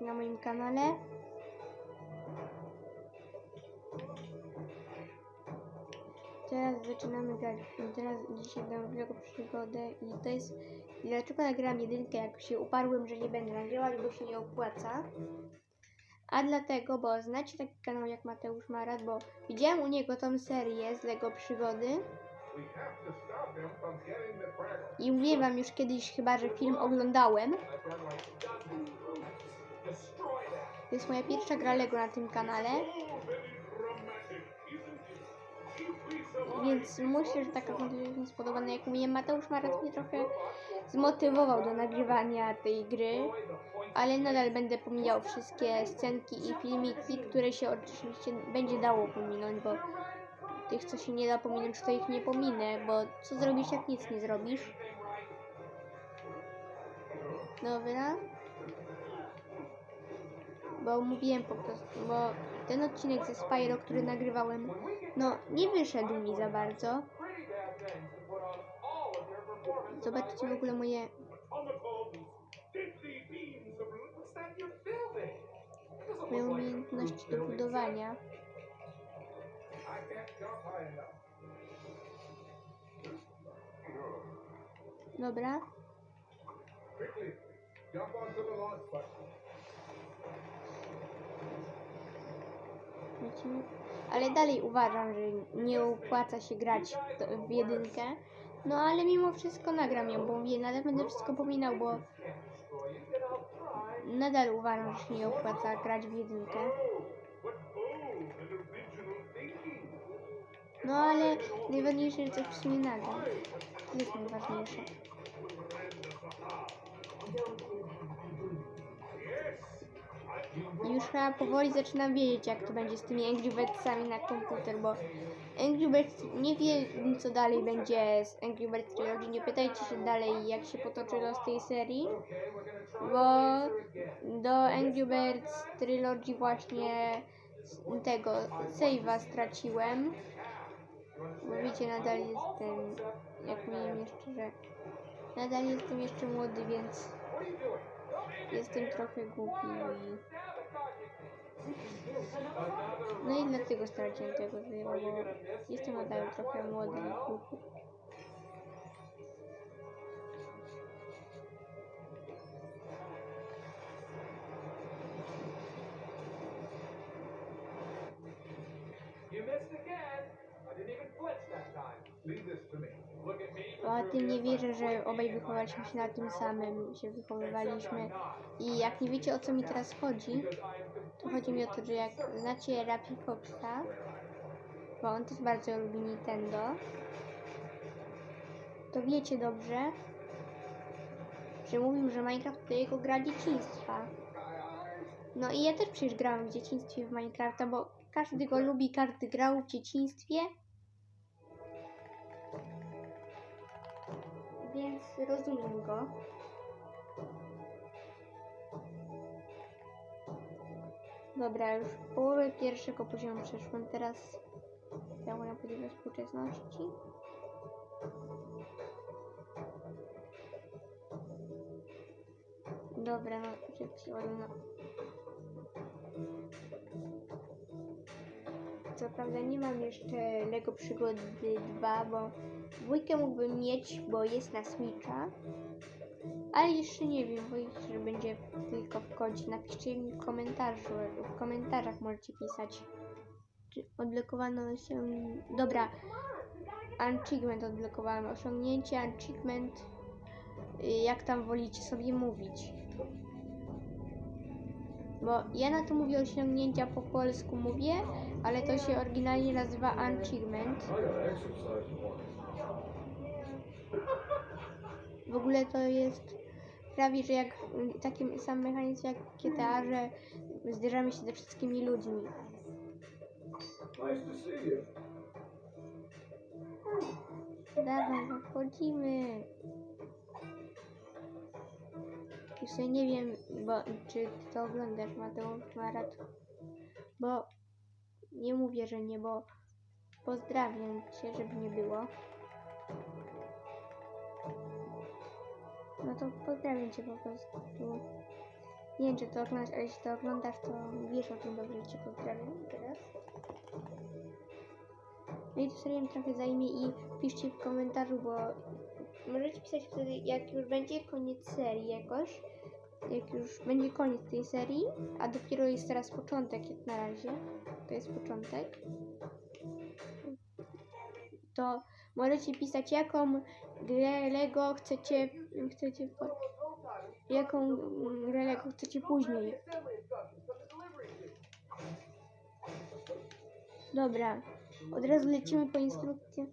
na moim kanale. Teraz zaczynamy grać. Teraz dzisiaj dam wielką przygodę i to jest. Dlaczego nagrałam jedynkę, jak się uparłem, że nie będę nagrywać, bo się nie opłaca. A dlatego, bo znacie taki kanał jak Mateusz Marat, bo widziałem u niego tą serię z Lego Przygody. I mówiłem wam już kiedyś chyba, że film oglądałem. To jest moja pierwsza gra Lego na tym kanale. Więc myślę, że taka kontencja mi spodoba. No jak mówię, Mateusz Marat mnie trochę zmotywował do nagrywania tej gry. Ale nadal będę pomijał wszystkie scenki i filmiki, które się oczywiście będzie dało pominąć, bo tych, co się nie da pominąć, to ich nie pominę, bo co zrobisz, jak nic nie zrobisz? Dobra. Bo mówiłem po prostu, bo ten odcinek ze Spyro, który nagrywałem, no nie wyszedł mi za bardzo. Zobaczcie w ogóle moje moje umiejętności do budowania. Dobra. Ale dalej uważam, że nie opłaca się grać w jedynkę. No ale mimo wszystko nagram ją, bo mówię, nadal będę wszystko pominał, bo nadal uważam, że się nie opłaca grać w jedynkę. No ale najważniejsze, że coś w sumie nagram. To jest najważniejsze. Już chyba powoli zaczynam wiedzieć, jak to będzie z tymi Angry Birdsami na komputer, bo Angry Birds nie wiem, co dalej będzie z Angry Birds Trilogy. Nie pytajcie się dalej, jak się potoczy los tej serii, bo do Angry Birds Trilogy właśnie tego save'a straciłem. Bo wiecie, nadal jestem, jak mówiłem jeszcze, że nadal jestem jeszcze młody, więc jestem trochę głupi i... No i dlatego straciłem tego bo jestem nadal trochę młody i głupi. Tym nie wierzę, że obaj wychowaliśmy się na tym samym, się wychowywaliśmy. I jak nie wiecie o co mi teraz chodzi, to chodzi mi o to, że jak znacie Rappi Foxa, bo on też bardzo lubi Nintendo, to wiecie dobrze, że mówił, że Minecraft to jego gra dzieciństwa. No i ja też przecież grałam w dzieciństwie w Minecrafta, bo każdy go lubi, każdy grał w dzieciństwie. Więc rozumiem go. Dobra, już połowę pierwszego poziomu przeszłem. Teraz ja na poziomie współczesności. Dobra, no szybciej no. Co prawda nie mam jeszcze Lego Przygody 2, bo dwójkę mógłbym mieć, bo jest na Switcha. Ale jeszcze nie wiem, boję się, że będzie tylko w kodzie. Napiszcie mi w komentarzu, w komentarzach możecie pisać. Czy odblokowano się... Dobra. Achievement odblokowałem. Osiągnięcie, achievement. y, Jak tam wolicie sobie mówić. Bo ja na to mówię osiągnięcia po polsku mówię, ale to się oryginalnie nazywa achievement. W ogóle to jest prawie, że jak taki sam mechanizm jak GTA, że zderzamy się ze wszystkimi ludźmi. Nice to see you. Dawaj, wchodzimy. Jeszcze nie wiem, bo, czy to oglądasz, Mateusz Marat. Bo nie mówię, że nie, bo pozdrawiam cię, żeby nie było. No to pozdrawiam cię po prostu. Nie wiem, czy to oglądasz, ale jeśli to oglądasz, to wiesz o tym dobrze, cię pozdrawiam teraz. No i to serię trochę zajmie i piszcie w komentarzu, bo możecie pisać wtedy, jak już będzie koniec serii jakoś. Jak już będzie koniec tej serii, a dopiero jest teraz początek jak na razie. To jest początek. To możecie pisać jaką grę Lego chcecie, chcecie po, jaką grę Lego chcecie później. Dobra, od razu lecimy po instrukcję.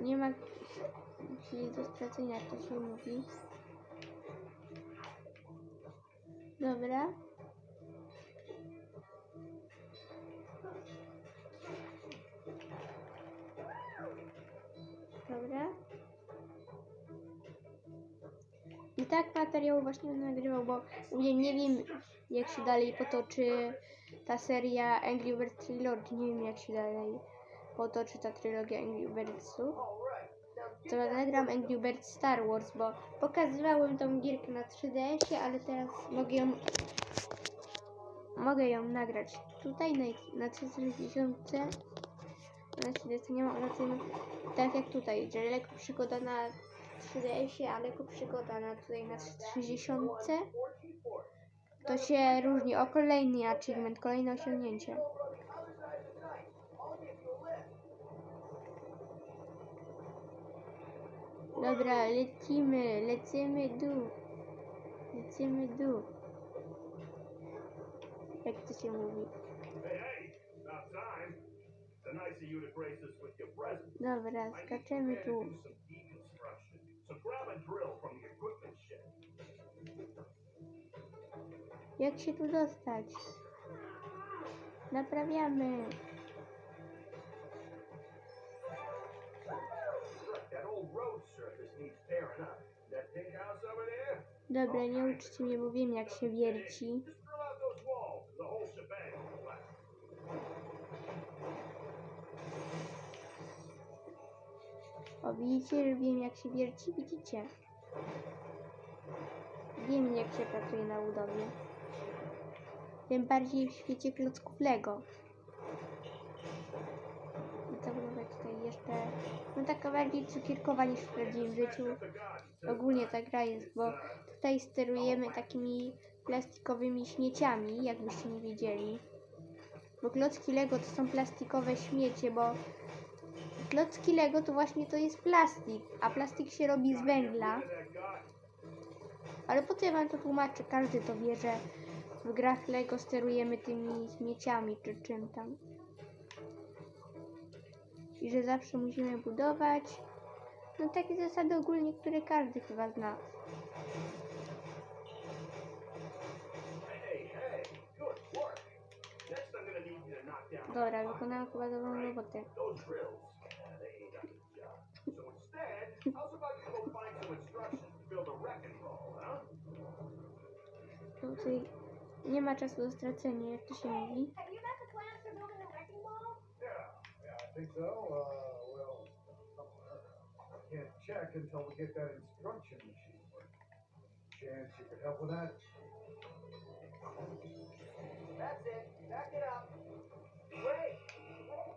Nie ma chwili do stracenia, to się mówi. Dobra. Tak materiał właśnie nagrywał, bo nie wiem jak się dalej potoczy ta seria Angry Birds Trilogy, nie wiem jak się dalej potoczy ta trylogia Angry Birdsów. To nagram Angry Birds Star Wars, bo pokazywałem tą gierkę na 3DS-ie, ale teraz mogę ją mogę ją nagrać tutaj na, na 360 na 3DS nie mam na tym tak jak tutaj, że lekko przygoda na 3DS-ie, a lekko przygoda na tutaj na 360 to się różni o kolejny achievement, kolejne osiągnięcie. Dobra, lecimy, lecimy dół. Lecimy dół. Jak to się mówi? Hey, hey, about Jak się tu dostać? Naprawiamy. Dobra, nie uczcie mnie, jak się wierci. O, widzicie, że wiem jak się wierci? Widzicie? Wiem jak się pracuje na budowie. Tym bardziej w świecie klocków Lego. I co budować tutaj jeszcze? No taka bardziej cukierkowa niż w prawdziwym życiu. Ogólnie ta gra jest, bo tutaj sterujemy takimi plastikowymi śmieciami, jakbyście nie wiedzieli. Bo klocki Lego to są plastikowe śmiecie, bo klocki Lego to właśnie to jest plastik, a plastik się robi z węgla. Ale po co ja wam to tłumaczę? Każdy to wie, że w grach Lego sterujemy tymi śmieciami czy czym tam. I że zawsze musimy budować. No takie zasady ogólnie, które każdy chyba zna. Dobra, wykonałam chyba dobrą robotę. Tutaj nie ma czasu do stracenia, jak to się mówi. Have you got the plans for building a wrecking ball? Yeah, yeah, I think so. Uh, well, I can't check until we get that instruction machine. Chance you could help with that? That's it. Back it up. Wait.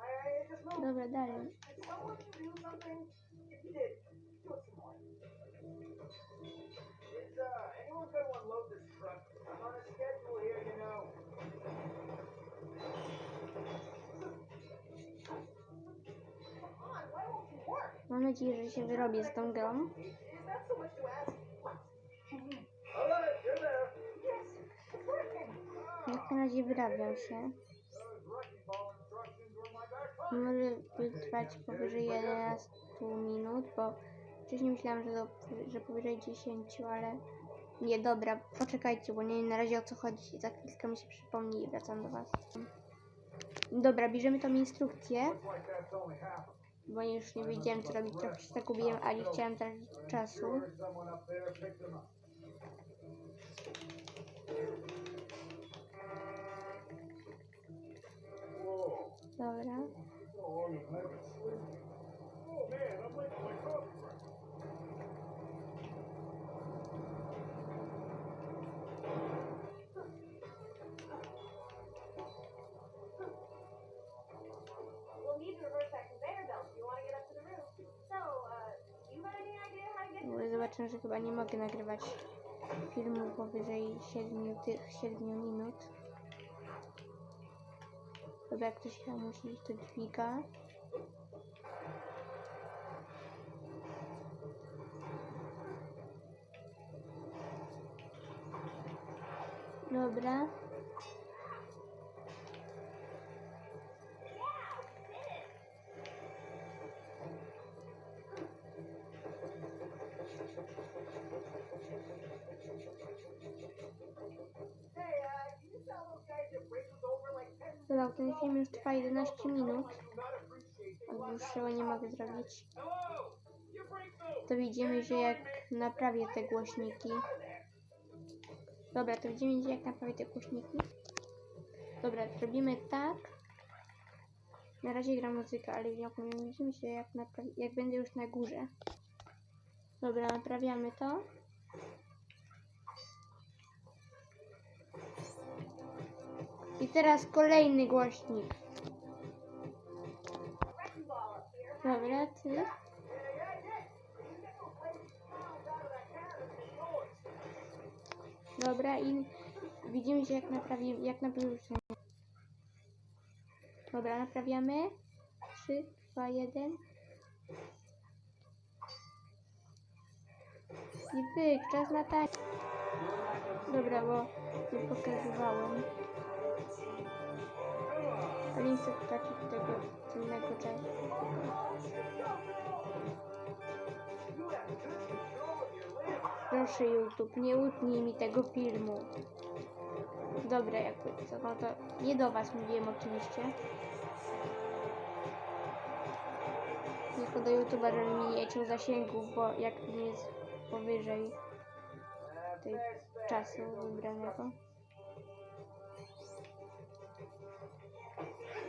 I, I just moved. Dobra, dalej. Did someone do something? If you did, Mam nadzieję, że się wyrobię z tą grą. Jak na razie wyrabiam się. Może wytrwać powyżej 11 minut, bo wcześniej myślałam, że, do, że powyżej 10, ale nie, dobra, poczekajcie, bo nie wiem na razie o co chodzi. Za chwilkę mi się przypomni i wracam do Was. Dobra, bierzemy tą instrukcję, bo już nie wiedziałem co robić, trochę się tak zagubiłem, a nie chciałem tracić czasu. Dobra. Zobaczę, że chyba nie mogę nagrywać filmu powyżej 7, tych 7 minut. Dobra, jak ktoś chyba musi do dźwiga. Dobra. 10 Dobra, ten film już trwa 11 minut. A dłuższego nie mogę zrobić. To widzimy, że jak naprawię te głośniki. Dobra, to widzimy, że jak naprawię te głośniki. Dobra, zrobimy tak. Na razie gra muzyka, ale widzimy się jak, jak będę już na górze. Dobra, naprawiamy to. I teraz kolejny głośnik. Dobra, ty. Dobra i widzimy się jak naprawi, jak naprawił się. Dobra, naprawiamy. 3, 2, 1. I pyk, czas na tań. Dobra, bo nie pokazywałem. Nie chcę tracić tego cennego czasu. Proszę YouTube, nie utnij mi tego filmu. Dobra, jakby co, no to nie do was mówiłem oczywiście. Tylko do YouTube'a, żeby mi nie ciął zasięgów, bo jak film jest powyżej tej czasu wybranego.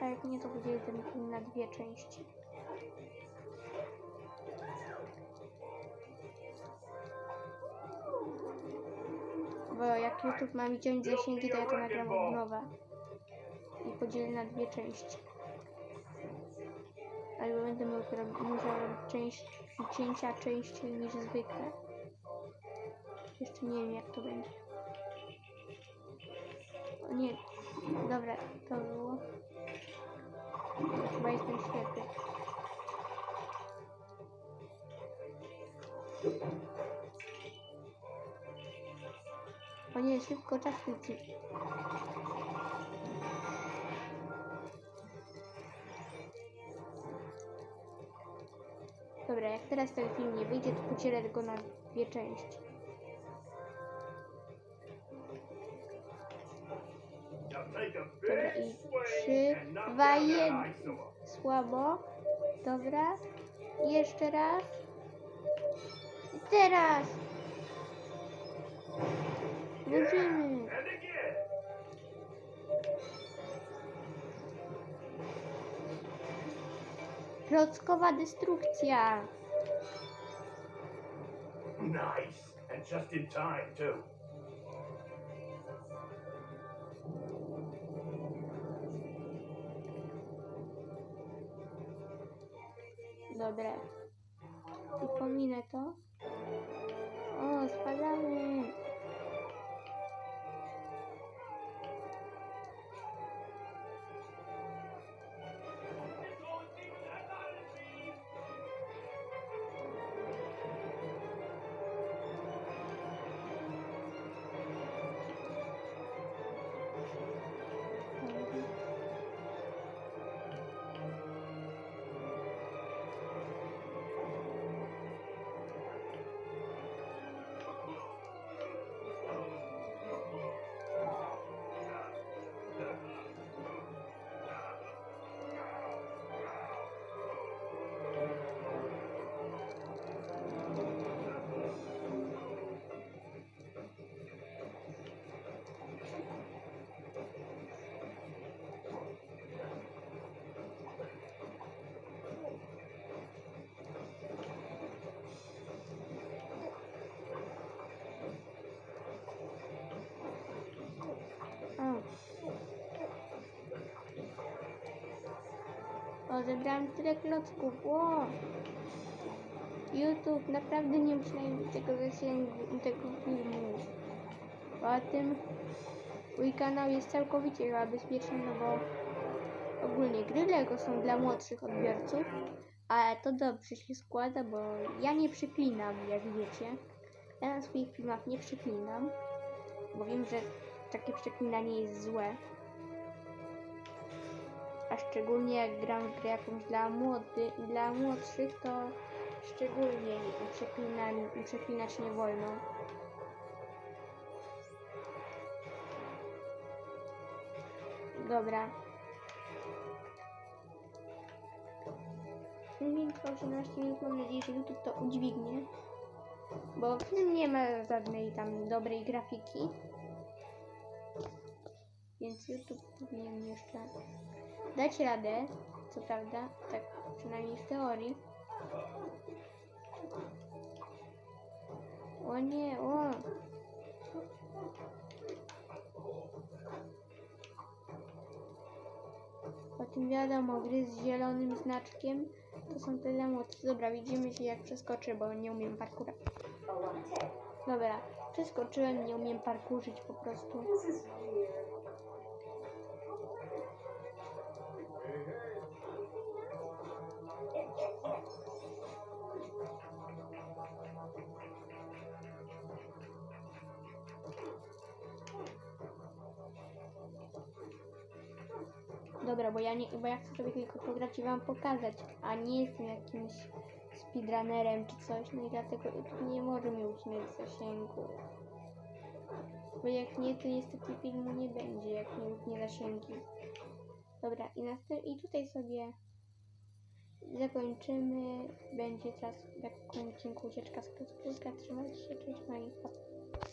A jak nie, to będzie ten film na dwie części. Bo jak YouTube ma mi ciąć zasięgi, to ja to nagram od nowa. I podzielę na dwie części. Albo będę musiał robić część, cięcia częściej niż zwykle. Jeszcze nie wiem jak to będzie. O nie, dobra, to było. Chyba jestem ślepy. O nie, szybko czas leci. Dobra, jak teraz ten film nie wyjdzie, to podzielę go na dwie części. Dwa, jeden. Słabo. Dobra. Jeszcze raz. Teraz. Wrócimy. Klockowa destrukcja. Nice. And just in time, too. Dobra. I pominę to. O, zebrałam tyle klocków. Ło. YouTube naprawdę nie uznaje tego zasięgu, tego filmu. Poza tym mój kanał jest całkowicie chyba bezpieczny, no bo ogólnie gry Lego są dla młodszych odbiorców, ale to dobrze się składa, bo ja nie przeklinam, jak wiecie. Ja na swoich filmach nie przeklinam, bo wiem, że takie przeklinanie jest złe. A szczególnie jak gram w grę jakąś dla, młody, dla młodszych, to szczególnie przeklinać, przeklinać nie wolno. Dobra. Filmik trwa 18 minut, mam nadzieję, że YouTube to udźwignie. Bo nie ma żadnej tam dobrej grafiki. Więc YouTube powinien jeszcze dać radę, co prawda, tak przynajmniej w teorii. O nie, o! O tym wiadomo, gry z zielonym znaczkiem to są tyle mocy. Dobra, widzimy się jak przeskoczę, bo nie umiem parkura. Dobra, przeskoczyłem, nie umiem parkurzyć po prostu. Dobra, bo ja nie, bo ja chcę sobie tylko pograć i wam pokazać, a nie jestem jakimś speedrunnerem czy coś, no i dlatego nie może mi usunąć zasięgu. Bo jak nie, to niestety filmu nie będzie, jak nie utnie zasięgi. Dobra, i, następ- i tutaj sobie zakończymy. Będzie teraz w jakimś odcinku ucieczka z Piotrka. Trzymajcie się, cześć, no.